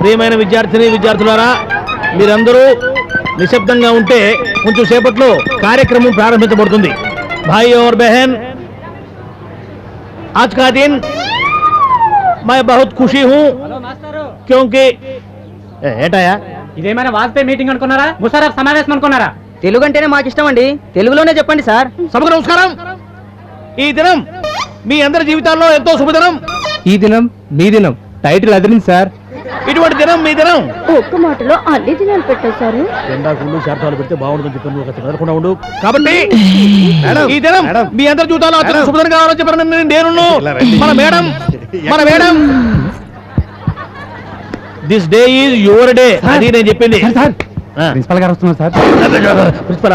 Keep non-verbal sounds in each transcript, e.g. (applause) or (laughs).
ప్రియమైన విద్యార్థిని విద్యార్థులారా మీరందరూ నిశ్శబ్దంగా ఉంటే కొంచెం సేపట్లో కార్యక్రమం ప్రారంభించబడుతుంది. భాయ్ ఓర్ బెహన్ ఆజ్ కా దిన్ మై బహుత్ ఖుషి హూ క్యూకి ఏటాయా ఇదేమైనా వాజ్పేయి మీటింగ్ అనుకున్నారా? ముసారా సమావేశం అనుకున్నారా? తెలుగు అంటేనే మాకు ఇష్టం అండి. తెలుగులోనే చెప్పండి సార్. సభకు నమస్కారం. ఈ దినం మీ అందరి జీవితాల్లో ఎంతో శుభదినం. ఈ దినం మీ దినం. టైటిల్ అదిరింది సార్ ఇటువంటి దినం మీ దినం. ఒక్క మాటలో అన్ని దినాలు పెట్టేశారు ఎండాకుళ్ళు శాతాలు పెడితే బాగుంటుందని చెప్పి ఒక చదవకుండా ఉండు. కాబట్టి ఈ దినం మీ అందరి అత్యంత శుభదినం కావాలని చెప్పారు నేను మన మేడం మన madam. This day is your day అది నేను చెప్పింది. ప్రిన్సిపల్ గారు వస్తున్నారు sir principal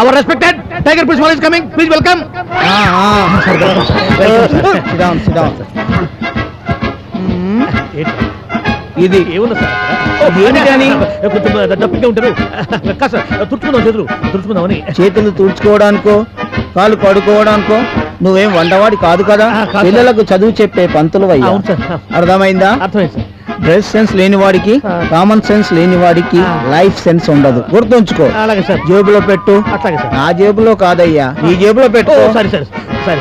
our respected tiger principal is coming please welcome ఇది ఏముంది సార్? ఏమిటని? కొంచెం డబ్బుగా ఉంటారు. కాస్త తుడుచుకుందాం చేతులు. తుడుచుకుందామని. చేతులు తుడుచుకోవడానికో కాలు కడుకోవడానికో నువ్వేం వంటవాడి కాదు కదా. పిల్లలకు చదువు చెప్పే పంతులు సార్. అర్థమైందా? అర్థమైంది సార్. డ్రెస్ సెన్స్ లేని వాడికి. కామన్ సెన్స్ లేని వాడికి. లైఫ్ సెన్స్ ఉండదు. గుర్తుంచుకో. అలాగే సార్. జేబులో పెట్టు. అట్లాగే సార్. నా జేబులో కాదయ్యా. నీ జేబులో పెట్టు. సరే సరే సరే సరే.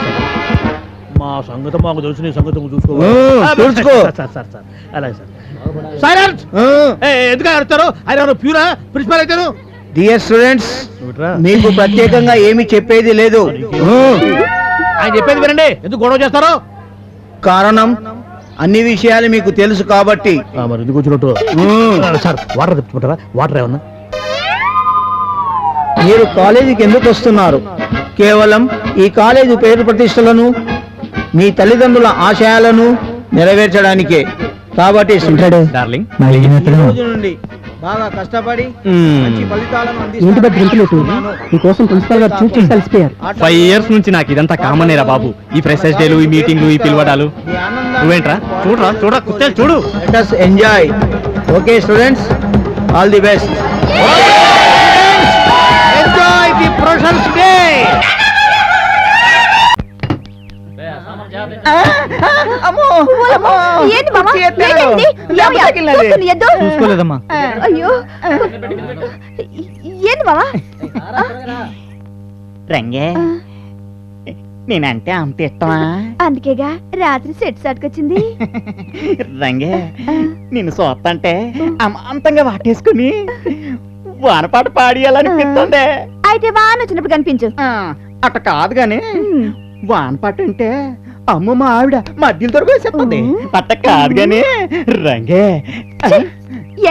సంగతి మాకు తెలుసు నీ సంగతి చూసుకో. సార్, సార్ సార్ అలాగే సార్. ఎందుకు అడుగుతారు ఆయన ఎవరు ప్యూరా? ప్రిన్సిపల్ డియర్ స్టూడెంట్స్ మీకు ప్రత్యేకంగా ఏమీ చెప్పేది లేదు. ఆయన చెప్పేది వినండి. ఎందుకు గొడవ చేస్తారు? కారణం అన్ని విషయాలు మీకు తెలుసు కాబట్టి. మరి ఎందుకు వచ్చినట్టు. సార్ వాటర్ తెచ్చుకుంటారా వాటర్ ఏమన్నా? మీరు కాలేజీకి ఎందుకు వస్తున్నారు? కేవలం ఈ కాలేజీ పేరు ప్రతిష్టలను మీ తల్లిదండ్రుల ఆశయాలను నెరవేర్చడానికే. కాబట్టి డార్లింగ్ ఈ రోజు నుండి బాగా కష్టపడి మంచి ఫలితాలను అందిస్తానని మీకోసం ప్రిన్సిపల్ గారు చూసి కలిసిపోయారు. ఆట- ఫైవ్ ఇయర్స్ నుంచి నాకు ఇదంతా కామన్ రా బాబు. ఈ ఫ్రెషర్స్ డేలు ఈ మీటింగ్లు ఈ పిలవడాలు. నువ్వేంట్రా? చూడరా చూడ. కుత్తేలు చూడు enjoy. Okay, students, all the best. Enjoy the day చూసుకోలేదమ్మా. అయ్యో. ఏంది మామ? రంగే నేనంటే అంత ఇష్టమా? అందుకేగా రాత్రి సెట్ సాటుకొచ్చింది. రంగే నిన్ను చూస్తంటే అమాంతంగా వాటేసుకుని వానపాట పాడియాలనిపిస్తుంది అయితే వాన వచ్చినప్పుడు కనిపించు. ఆ, అట్ట కాదు గాని వానపాట అంటే అమ్మ మా ఆవిడ మధ్యలో దొరికేసేస్తుంది అట్ట కాదు గాని రంగే.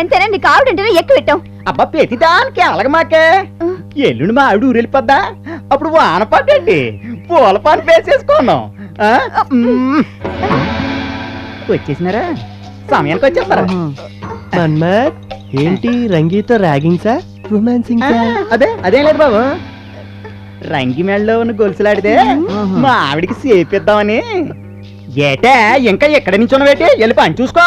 ఎంతైనా నీకు ఆవిడంటేనే ఎక్కువ పెట్టాం అబ్బా ప్రతిదానికి అలగమాకే. ఎల్లుండి మా ఆవిడ ఊరెళ్ళిపోద్దా అప్పుడు వానపాట ఏంటి? పూల పాన వేసేసుకున్నాం. వచ్చేసినారా? సమయానికి వచ్చేస్తారా? మన్మత్ ఏంటి రంగీతో ర్యాగింగ్ సార్ రొమాన్సింగ్ అదే అదేం లేదు బాబు. రంగి మెళ్ళలో ఉన్న గొలుసులాడితే మా ఆవిడికి సేపిద్దామని ఏటే ఇంకా ఎక్కడ నుంచి ఉన్నవేటి వెళ్ళి పని చూసుకో.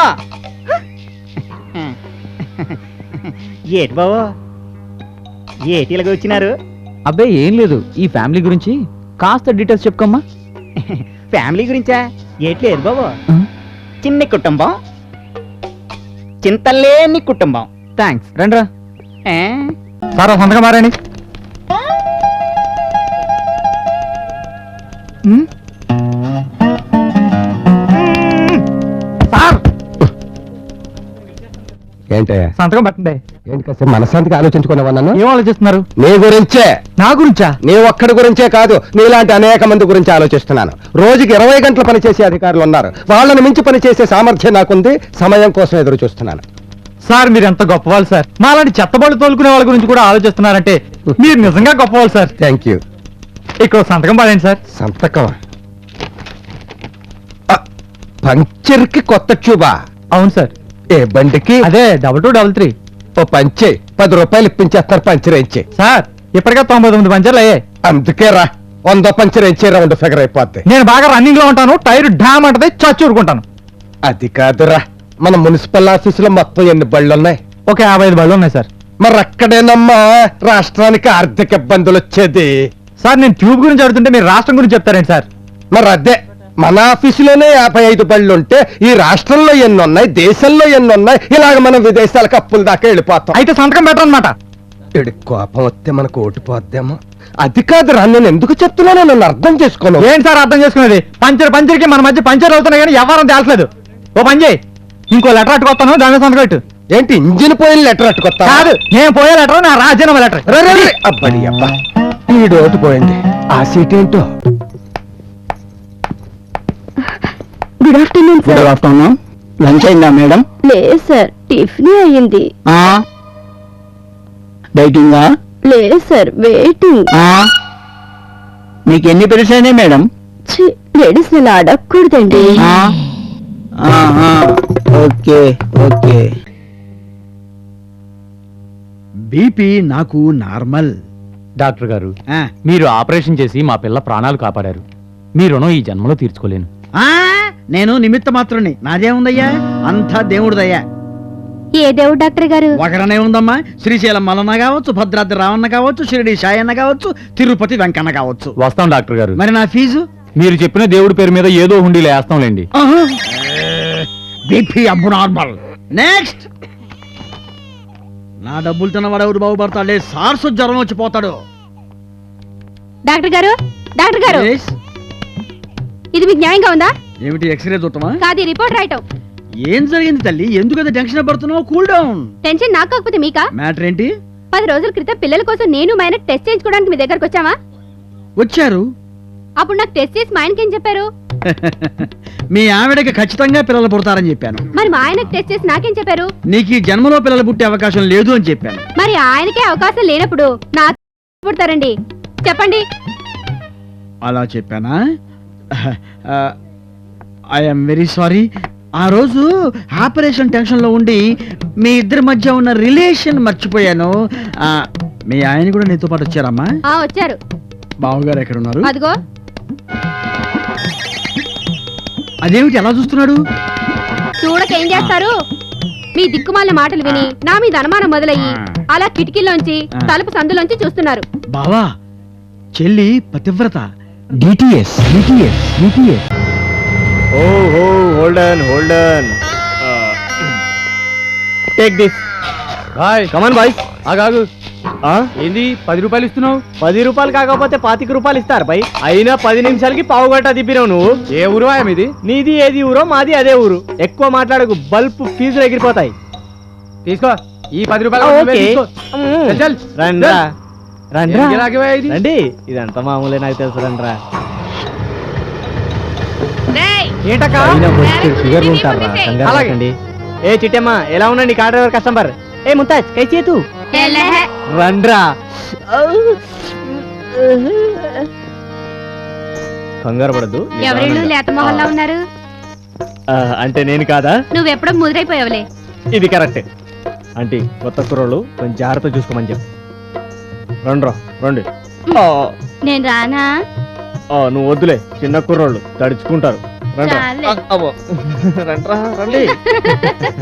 ఏటి బాబు ఏటి ఇలాగ వచ్చినారు? అబ్బాయి ఏం లేదు. ఈ ఫ్యామిలీ గురించి కాస్త డీటెయిల్స్ చెప్పుకోమ్మా. ఫ్యామిలీ గురించా? ఏటి లేదు బాబు? చిన్ని కుటుంబం. చింతలేని కుటుంబం. థ్యాంక్స్ రండ్రా? సార్ సంతకం మారండి సార్ ఏంటయ్యా సంతకం పెట్టండి. ఏంటి కాస్త మనశాంతిగా ఆలోచించుకున్నావా నన్ను? ఏం ఆలోచిస్తున్నారు? నీ గురించే. నా గురించా? నీ ఒక్కడి గురించే కాదు నీలాంటి అనేక మంది గురించి ఆలోచిస్తున్నాను. రోజుకి ఇరవై గంటలు పనిచేసే అధికారులు ఉన్నారు. వాళ్ళని మించి పనిచేసే సామర్థ్యం నాకుంది. సమయం కోసం ఎదురు చూస్తున్నాను. సార్ మీరు ఎంత గొప్పవాళ్ళు సార్? మాలాంటి చెత్తబళ్ళు తోలుకునే వాళ్ళ గురించి కూడా ఆలోచిస్తున్నారంటే మీరు నిజంగా గొప్పవాళ్ళు సార్. థ్యాంక్ యూ ఇక్కడ సంతకం పడండి సార్. సంతకం? పంచర్కి కొత్త ట్యూబా? అవును సార్. ఏ బండికి? అదే డబల్ టూ డబల్ త్రీ. ఓ పంచే పది రూపాయలు ఇప్పించేస్తారు పంచర్ వేయించే సార్ ఇప్పటికే తొంభై తొమ్మిది పంచర్లు అయ్యాయి. అందుకే రా వంద పంచర్ వేయించే రౌండ్ ఫిగర్ అయిపోద్ది. నేను బాగా రన్నింగ్లో ఉంటాను టైర్ డ్యామ్ అంటది చచ్చూరుకుంటాను అది కాదురా మన మున్సిపల్ ఆఫీసులో మొత్తం ఎన్ని బళ్ళు ఉన్నాయి ఒక యాభై ఐదు బళ్ళు ఉన్నాయి సార్. మరి అక్కడేనమ్మా రాష్ట్రానికి ఆర్థిక ఇబ్బందులు వచ్చేది సార్ నేను ట్యూబ్ గురించి అడుగుతుంటే మీరు రాష్ట్రం గురించి చెప్తారేంటి సార్? మరి అదే మన ఆఫీసులోనే యాభై ఐదు బళ్ళు ఉంటే ఈ రాష్ట్రంలో ఎన్ని ఉన్నాయి దేశంలో ఎన్ని ఉన్నాయి ఇలాగ మనం విదేశాలకు అప్పుల దాకా వెళ్ళిపోతాం. అయితే సంతకం పెట్టరనమాట ఇడి కోపం వస్తే మనకు ఓటిపోద్దేమో అది కాదురా నేను ఎందుకు చెప్తున్నానో నన్ను అర్థం చేసుకోను. ఏంటి సార్ అర్థం చేసుకునేది? పంచర్ పంచర్కి మన మధ్య పంచర్ అవుతున్నాయి కానీ ఎవరం తేల్చలేదు. ఓ పని చేయి. ఇంకో లెటర్ అట్టుకొస్తాను దాని మీద సంతకం పెట్టు. ఏంటి ఇంజిన్ పోయిన లెటర్ అట్టుకొస్తా కాదు నేను పోయే లెటర్ నా రాజ్యాంగ లెటర్. అబ్బడి అబ్బా. ఈ డోటు పోయింది ఆ సీట్ ఏంటో? Good afternoon good afternoon lunch అయిందా మేడం లేదు సార్ టిఫిన్ అయ్యింది. డైటింగా లేదు సార్ వెయిటింగ్ మీకు ఎన్ని అయినాయి మేడం లేడీస్ ఇలా అడగకూడదండి. Okay okay. బీపీ నాకు నార్మల్. డాక్టర్ గారు మీరు ఆపరేషన్ చేసి మా పిల్ల ప్రాణాలు కాపాడారు. మీ రుణం ఈ జన్మలో తీర్చుకోలేను. ఆ నేను నిమిత్త మాత్రుని నాదేముందయ్యా అంతా దేవుడిదయ్యా. ఏ దేవుడు డాక్టర్ గారు? ఒకరనే ఉందమ్మా. శ్రీశైలం మల్లన్న కావచ్చు భద్రాద్రి రావన్న కావచ్చు షిరిడి సాయన్న కావచ్చు తిరుపతి వెంకన్న కావచ్చు. వస్తాం డాక్టర్ గారు. మరి నా ఫీజు? మీరు చెప్పిన దేవుడి పేరు మీద ఏదో హుండీ లేస్తాంలేండి బీపీ నార్మల్. నెక్స్ట్. నా డబ్బులు తిన్నవాడు ఎవరు బాగుపడతాడే సార్సు జ్వరం వచ్చి పోతాడు. డాక్టర్ గారు డాక్టర్ గారు. Yes. ఇది మీకు న్యాయంగా ఉందా? ఏమిటి ఎక్స్రే చూద్దామా కాదు రిపోర్ట్ రాయటం. ఏం జరిగింది తల్లి? ఎందుకు టెన్షన్ పడుతున్నావు? Cool down. టెన్షన్ నాకు కాకపోతే మీకా? మ్యాటర్ ఏంటి? పది రోజుల క్రితం పిల్లల కోసం నేను మా ఆయన టెస్ట్ చేయించుకోవడానికి మీ దగ్గరకు వచ్చావా? వచ్చారు. అప్పుడు నాకు టెస్ట్ చేసి మా ఆయనకి ఏం చెప్పారు? మీ ఆవిడకి ఖచ్చితంగా పిల్లలు పుడతారని చెప్పాను. మరి మా ఆయనకు టెస్ట్ చేసి నాకేం చెప్పారు? నీకు ఈ జన్మలో పిల్లలు పుట్టే అవకాశం లేదు అని చెప్పాను. మరి ఆయనకే అవకాశం లేనప్పుడు నాకు పుడతారండి. చెప్పండి. అలా చెప్పానా? ఐఎమ్ వెరీ సారీ ఆ రోజు ఆపరేషన్ టెన్షన్లో ఉండి మీ ఇద్దరి మధ్య ఉన్న రిలేషన్ మర్చిపోయాను. మీ ఆయన కూడా నీతో పాటు వచ్చారమ్మా? వచ్చారు. బావగారు ఎక్కడ ఉన్నారు అదిగో. అదేమిటి ఎలా చూస్తున్నాడు? చూడక ఏం చేస్తారు? మీ దిక్కుమాల మాటలు విని నా మీద అనుమానం మొదలయ్యి అలా కిటికీలోంచి తలుపు సందులోంచి చూస్తున్నారు. బావా చెల్లి పతివ్రత. డిటిఎస్ డిటిఎస్ డిటిఎస్ ఓ హో hold on hold on take this boy come on boy ఆగాగు. ఏంది? పది రూపాయలు ఇస్తున్నావు? పది రూపాయలు కాకపోతే పాతిక రూపాయలు ఇస్తారు బై అయినా పది నిమిషాలకి పావు గంట తిప్పినావు నువ్వు. ఏ ఊరు మీది? నీది ఏది ఊరో మాది అదే ఊరు. ఎక్కువ మాట్లాడకు బల్బ్ ఫీజులు ఎగిరిపోతాయి. తీసుకో. ఈ పది రూపాయలు. రండ్రా. ఇది? రండి. ఇదంతా మామూలే నాకు తెలుసు రండ్రా. ఏ చిట్టమ్మ ఎలా ఉండండి కార్ డ్రైవర్ కస్టమర్ ఏ ముంతాజ్ కైసే తూ రండ్రా. కంగారు పడద్దు ఎవరిళ్ళు లేత మొహల్లా ఉన్నారు? అంటే నేను కాదా? నువ్వెప్పుడో ముదిరైపోయావులే. ఇది కరెక్ట్. అంటే కొత్త కుర్రోళ్ళు కొంచెం జాగ్రత్త చూసుకోమని చెప్పు. రండ్రా రండి. నేను రానా? ఆ, నువ్వు వద్దులే చిన్న కుర్రోళ్ళు తడుచుకుంటారు. రండ్రా రండి. (laughs)